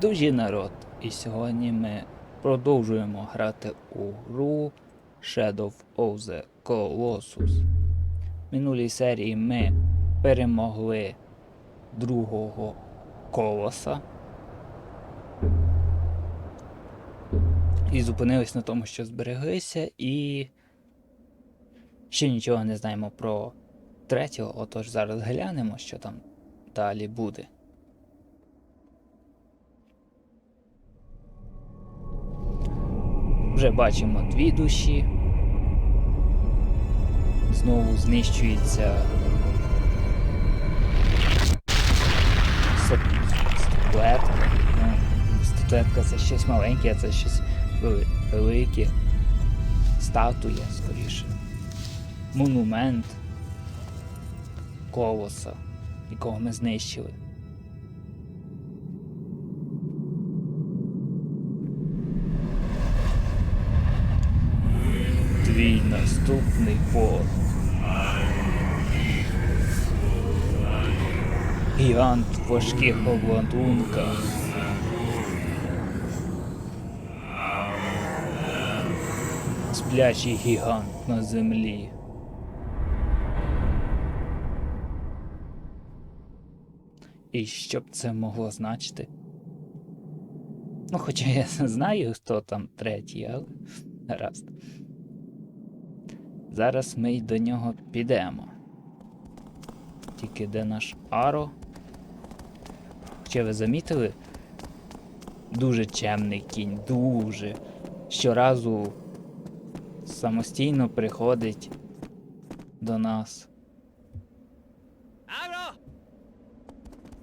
Дуже народ, і сьогодні ми продовжуємо грати у гру Shadow of the Colossus. В минулій серії ми перемогли другого колоса. І зупинились на тому, що збереглися, і ще нічого не знаємо про третього, отож зараз глянемо, що там далі буде. Вже бачимо дві душі. Знову знищується стат- статуетка. Ну, статуетка це щось маленьке, а це щось велике. Статуя, скоріше. Монумент колоса, якого ми знищили. Твій наступний бог. Гігант в важких обладунках. Сплячий гігант на землі. І що б це могло значити? Ну, хоча я знаю, хто там третій, але гаразд. Зараз ми й до нього підемо. Тільки де наш Аро? Хоча ви замітили? Дуже чемний кінь, дуже. Щоразу самостійно приходить до нас.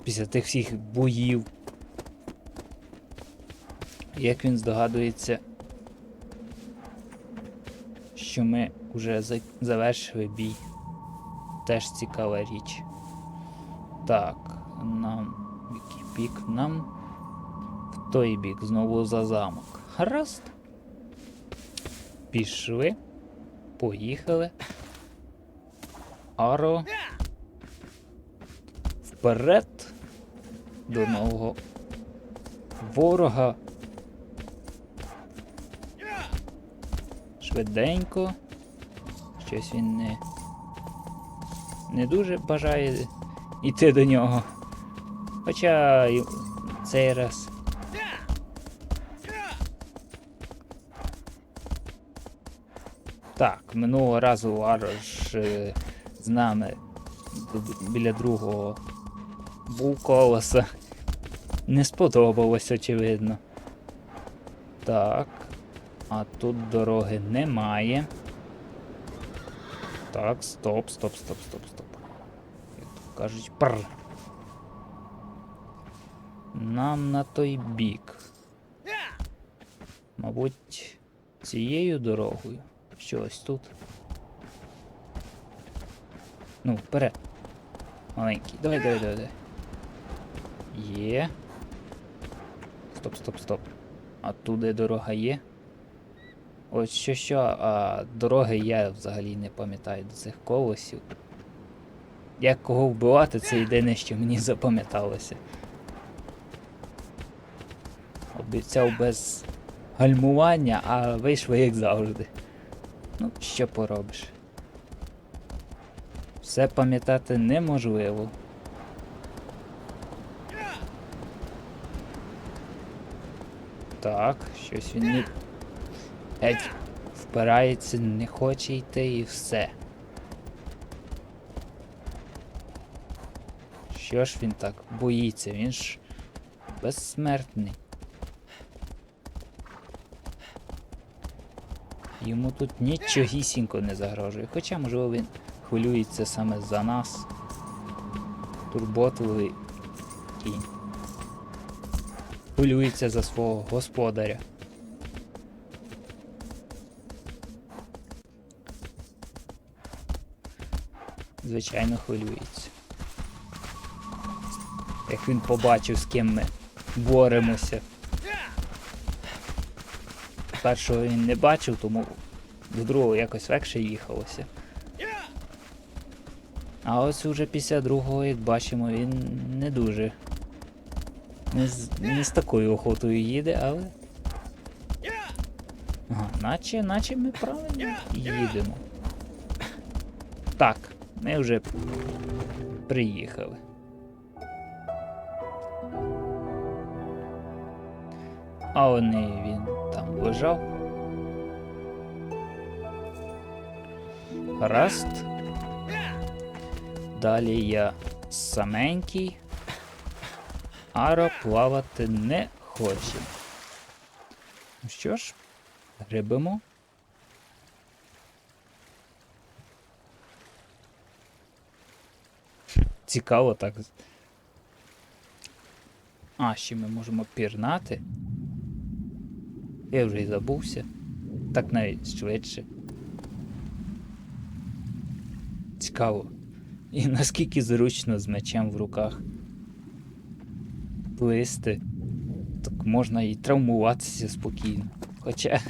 Після тих всіх боїв. Як він здогадується, що ми вже завершили бій. Теж цікава річ. Так, нам який бік? Нам в той бік, знову за замок. Гаразд. Пішли. Поїхали. Аро. Вперед. До нового ворога. Швиденько. Щось він не. Не дуже бажає йти до нього. Хоча цей раз. Так, минулого разу Арош е, з нами біля другого був колоса. Не сподобалось, очевидно. Так. А тут дороги немає. Так, стоп, стоп, стоп, стоп, стоп. Як то кажуть, пр. Нам на той бік. Мабуть, цією дорогою. Що ось тут. Ну, вперед. Маленький. Давай, давай, давай, давай. Є. Стоп, стоп, стоп. А туди дорога є? Ось що що, а дороги я взагалі не пам'ятаю до цих колосів. Як кого вбивати, це єдине, що мені запам'яталося. Обіцяв без гальмування, а вийшло як завжди. Ну, що поробиш. Все пам'ятати неможливо. Так, щось він не. Геть впирається, не хоче йти і все. Що ж він так боїться? Він ж безсмертний. Йому тут нічогісінько не загрожує. Хоча, можливо, він хвилюється саме за нас. Турботливий кінь. Хвилюється за свого господаря. Звичайно, хвилюється. Як він побачив, з ким ми боремося. Першого він не бачив, тому до другого якось легше їхалося. А ось уже після другого, як бачимо, він не дуже Не з, не з такою охотою їде, але. Ага, наче, наче ми правильно їдемо. Так, ми вже приїхали. А вони він там лежав. Гаразд. Далі я саменький. Аро плавати не хоче. Ну що ж, грибимо. Цікаво так. А, ще ми можемо пірнати. Я вже й забувся. Так навіть швидше. Цікаво. І наскільки зручно з мечем в руках. Плисти. Так можна і травмуватися спокійно. Хоча.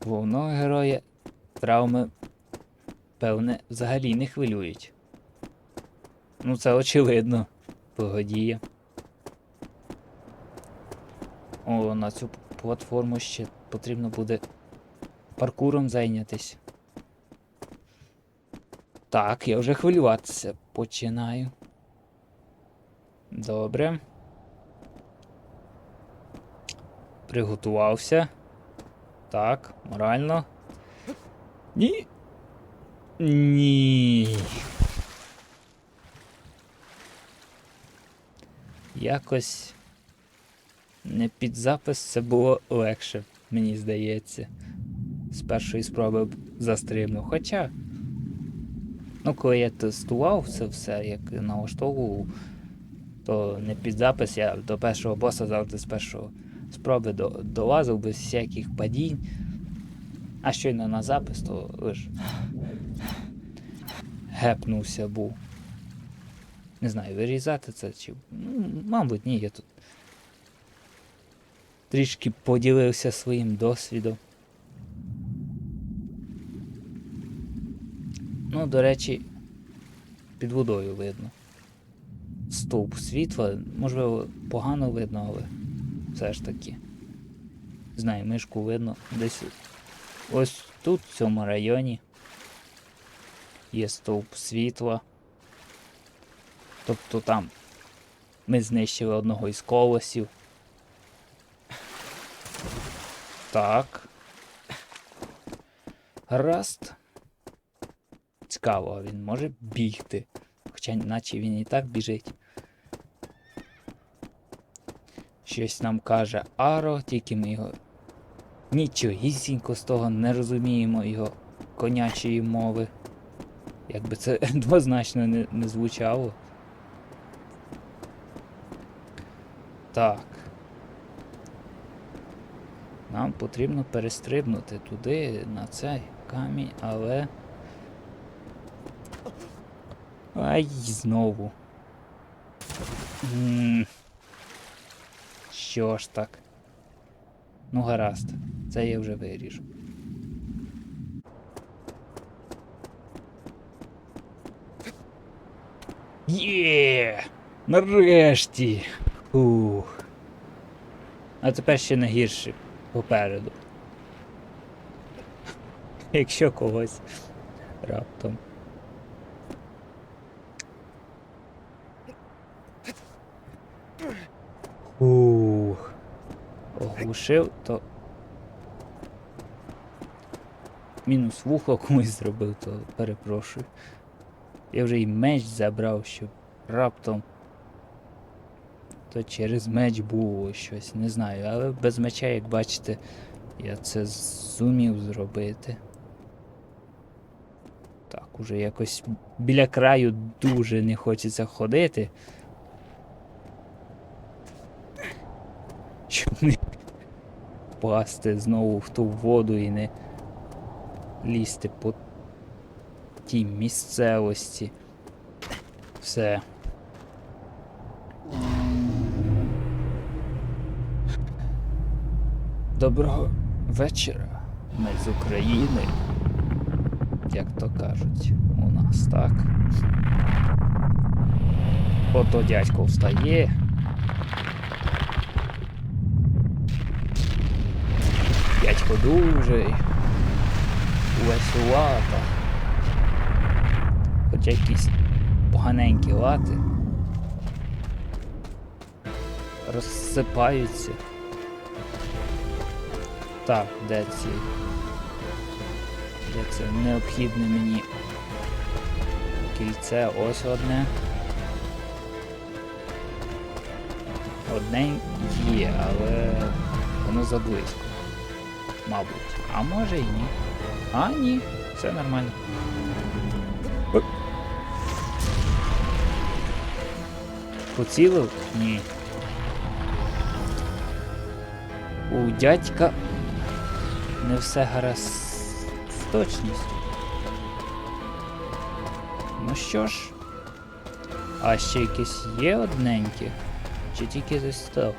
Головного героя травми, певне, взагалі не хвилюють. Ну, це очевидно. Погодіє. О, на цю платформу ще потрібно буде паркуром зайнятись. Так, я вже хвилюватися починаю. Добре. Приготувався. Так, морально. Ні. Ні. Якось не під запис це було легше, мені здається. З першої спроби застрибнув. Хоча, ну, коли я тестував це все, як налаштовував, то не під запис я до першого боса завжди з першого спроби до, долазив без всяких падінь. А щойно на запис, то лиш гепнувся був. Не знаю, вирізати це чи. Ну, мабуть, ні, я тут трішки поділився своїм досвідом. Ну, до речі, під водою видно. Стовп світла, можливо, погано видно, але все ж таки. Знаю, мишку видно десь ось тут, в цьому районі. Є стовп світла. Тобто там ми знищили одного із колосів. Так. Гаразд. Цікаво, він може бігти. Хоча наче він і так біжить. Щось нам каже Аро, тільки ми його нічогісінько з того не розуміємо його конячої мови. Якби це двозначно не, не звучало. Так. Нам потрібно перестрибнути туди, на цей камінь, але. Ай, знову. М. Що ж так? Ну, гаразд, це я вже виріжу. Є! Нарешті! Ух. А тепер ще не гірше попереду. Якщо когось раптом. Ух. Оглушив, то. Мінус вухо комусь зробив, то перепрошую. Я вже і меч забрав, щоб раптом. То через меч було щось, не знаю, але без меча, як бачите, я це зумів зробити. Так, уже якось біля краю дуже не хочеться ходити. Щоб не впасти знову в ту воду і не лізти по тій місцевості. Все. Доброго вечора. Ми з України, як то кажуть, у нас, так? Ото дядько встає. Дядько дужий, увесь лата. Хоча якісь поганенькі лати розсипаються. Так, де ці? Де це необхідне мені кільце? Ось одне. Одне є, але воно заблизько. Мабуть. А може і ні. А, ні, все нормально. Поцілив? Ні. У дядька не все гаразд з точністю. Ну що ж, а ще якесь є одненьке? Чи тільки ось то?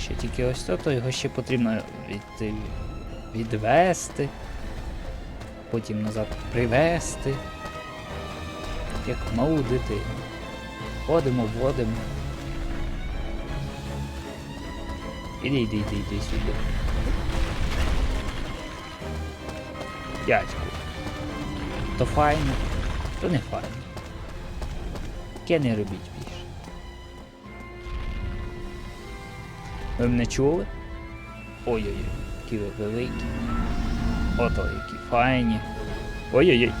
Ще тільки ось то, то його ще потрібно від, відвести, потім назад привести. Як малу дитину. Ходимо, вводимо. Іди, іди, іди, іди сюди. Дядьку. То файно, то не файно. Таке не робіть більше. Ви мене чули? Ой-ой-ой, які ви великі. Ото які файні. Ой-ой-ой.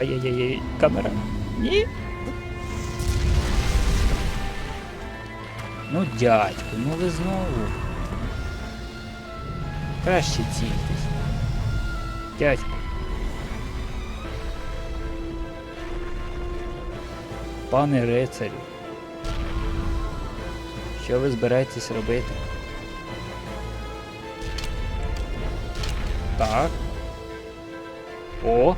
Ай-яй-яй, камера. Ні. Ну, дядьку, ну ви знову. Краще цільтесь. Дядьку. Пане рицарю. Що ви збираєтесь робити? Так. О!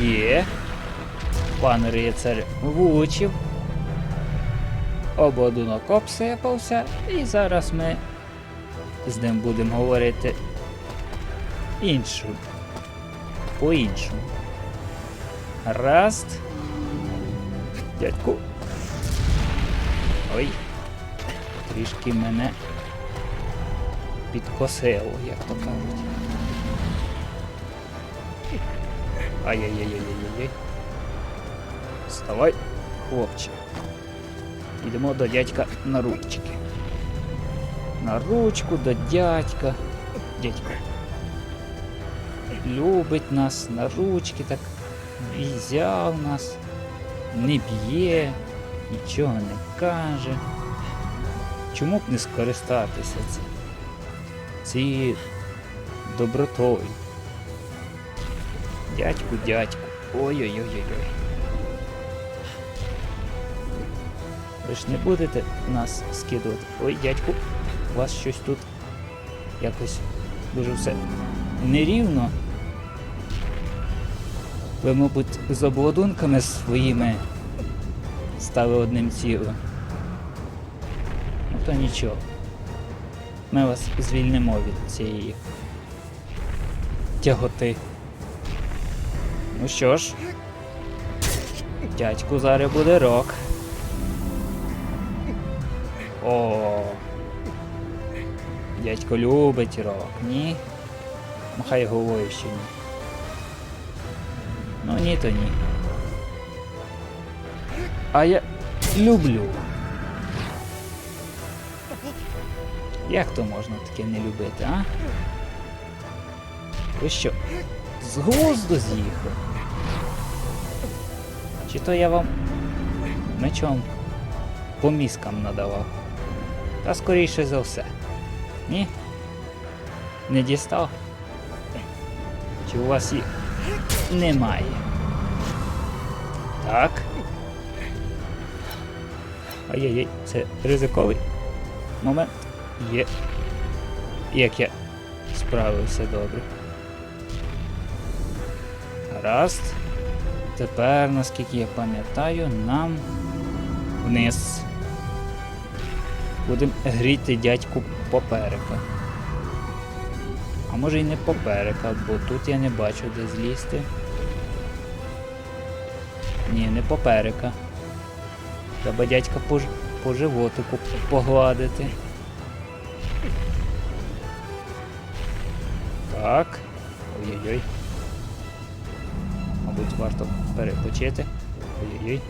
Є. Пан рицар влучив. Обладунок обсипався, і зараз ми з ним будемо говорити іншу. По-іншому. Раст. Дядьку. Ой. Трішки мене підкосило, як то кажуть. Ай-яй-яй-яй-яй-яй. Вставай, хлопче. Йдемо до дядька на ручки. На ручку до дядька. Дядько. Любить нас на ручки, так взяв нас, не б'є, нічого не каже. Чому б не скористатися цим? Цією добротою? Дядьку, дядьку. Ой-ой-ой-ой-ой. Ви ж не будете нас скидувати. Ой, дядьку, у вас щось тут якось дуже все нерівно. Ви, мабуть, з обладунками своїми стали одним цілим. Ну то нічого. Ми вас звільнимо від цієї тяготи. Ну що ж, дядьку зараз буде рок. О. Дядько любить рок, ні? Махай головою ще ні. Ну ні, то ні. А я люблю. Як то можна таке не любити, а? Ви що? З глузду з'їхав? Чи то я вам мечом по мізкам надавав? Та скоріше за все. Ні? Не дістав? Чи у вас їх немає? Так. Ай-яй-яй, це ризиковий момент. Є. Як я справився добре. Гаразд. Тепер, наскільки я пам'ятаю, нам вниз. Будемо гріти дядьку поперека. А може й не поперека, бо тут я не бачу де злізти. Ні, не поперека. Треба дядька по, по животику погладити. Так. Ой-ой-ой. Мабуть, варто перепочити. Ой-ой-ой.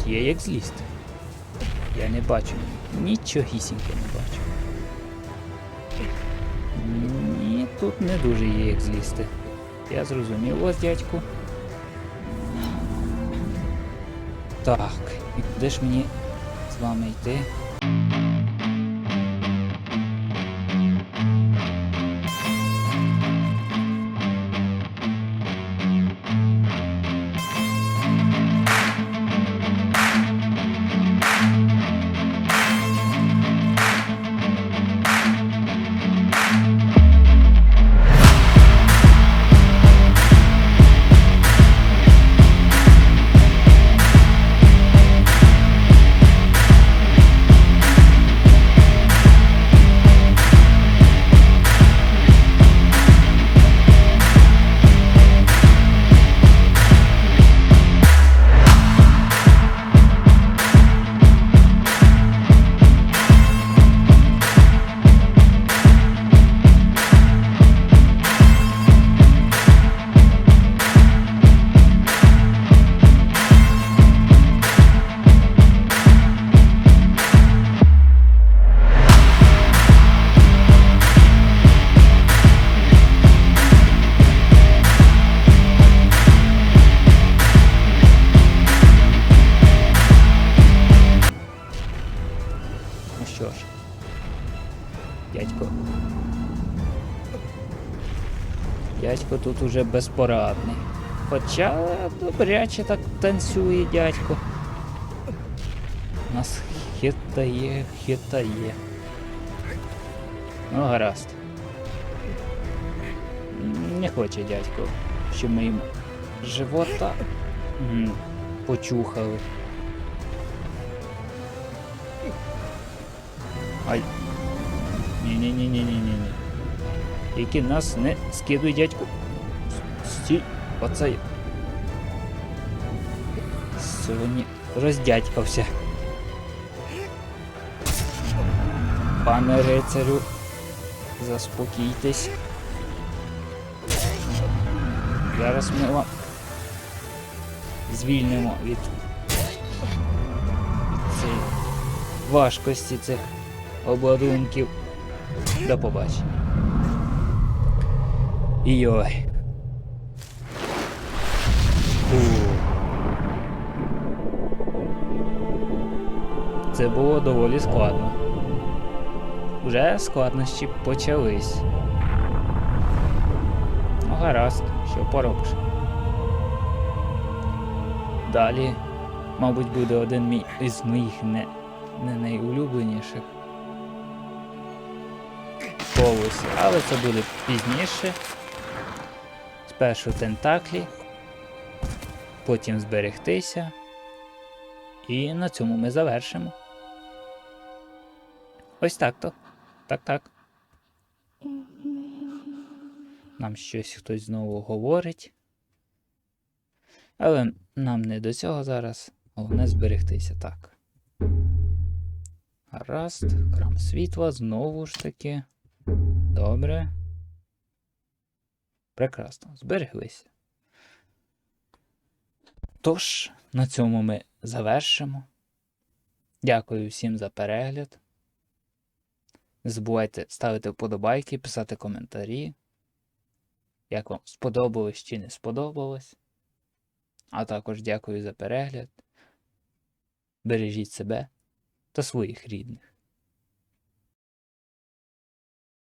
Тут є як злізти. Я не бачу. Нічогісінько не бачу. Ні, тут не дуже є як злізти. Я зрозумів вас, дядьку. Так, і куди ж мені з вами йти? Уже безпорадний. Хоча добряче так танцює дядько. Нас хитає, хитає. Ну, гаразд. Не хоче дядько, щоб ми йому живота почухали. Ай. Ні-ні-ні-ні-ні-ні. Тільки нас не скидуй, дядьку. Стій, оцей. Сьогодні роздядькався. Пане рицарю, заспокійтесь. Зараз ми вам звільнимо від, від цієї важкості цих обладунків. До побачення. Йой. Це було доволі складно. Вже складнощі почались. Ну, гаразд, що поробиш. Далі, мабуть, буде один мій із моїх не, не найулюбленіших полосів, але це буде пізніше. Спершу тентаклі, потім зберегтися. І на цьому ми завершимо. Ось так то. Так, так. Нам щось хтось знову говорить. Але нам не до цього зараз. Головне зберегтися так. Гаразд, храм світла знову ж таки. Добре. Прекрасно, збереглися. Тож, на цьому ми завершимо. Дякую всім за перегляд. Не забувайте ставити вподобайки, писати коментарі. Як вам сподобалось чи не сподобалось. А також дякую за перегляд. Бережіть себе та своїх рідних.